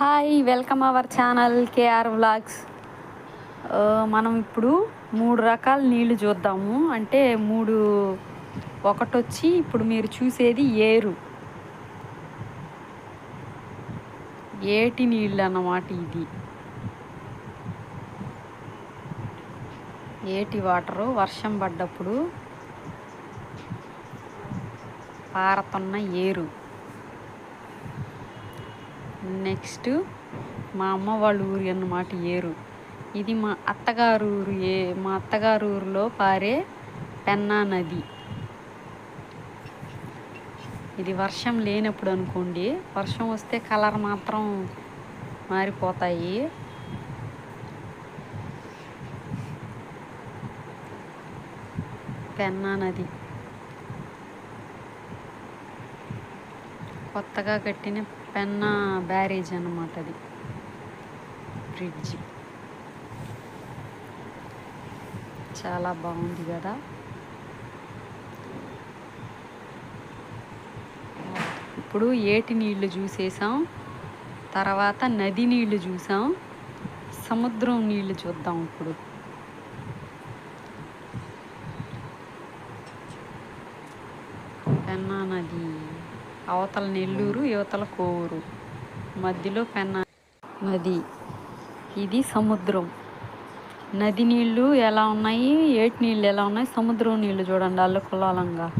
Hi welcome our channel KR vlogs. మనం ఇప్పుడు మూడు రకాల నీళ్ళు చూద్దాము. అంటే మూడు ఒకటొచ్చి ఇప్పుడు మీరు చూసేది ఏరు. ఏటి నీళ్ళు అన్నమాట ఇది. ఏటి వాటరు వర్షం పడ్డప్పుడు పారుతున్న ఏరు. నెక్స్ట్ మా అమ్మ వాళ్ళ ఊరి అన్నమాట ఏరు. ఇది మా అత్తగారు ఊరు ఏ మా అత్తగారు ఊరిలో పారే పెన్నా నది. ఇది వర్షం లేనప్పుడు అనుకోండి వర్షం వస్తే కలర్ మాత్రం మారిపోతాయి. పెన్నా నది. కొత్తగా కట్టిన పెన్నా బ్యారేజ్ అన్నమాట అది. బ్రిడ్జ్ చాలా బాగుంది కదా. ఇప్పుడు ఏటి నీళ్ళు చూసేసాం. తర్వాత నది నీళ్ళు చూసాం. సముద్రం నీళ్ళు చూద్దాం ఇప్పుడు. పెన్నా నది. అవతల నెల్లూరు యువతల కోవూరు. మధ్యలో పెన్నా నది. ఇది సముద్రం. నది నీళ్ళు ఎలా ఉన్నాయి? ఏటి నీళ్ళు ఎలా ఉన్నాయి? సముద్రం నీళ్ళు చూడండి అల్లు కులాలంగా.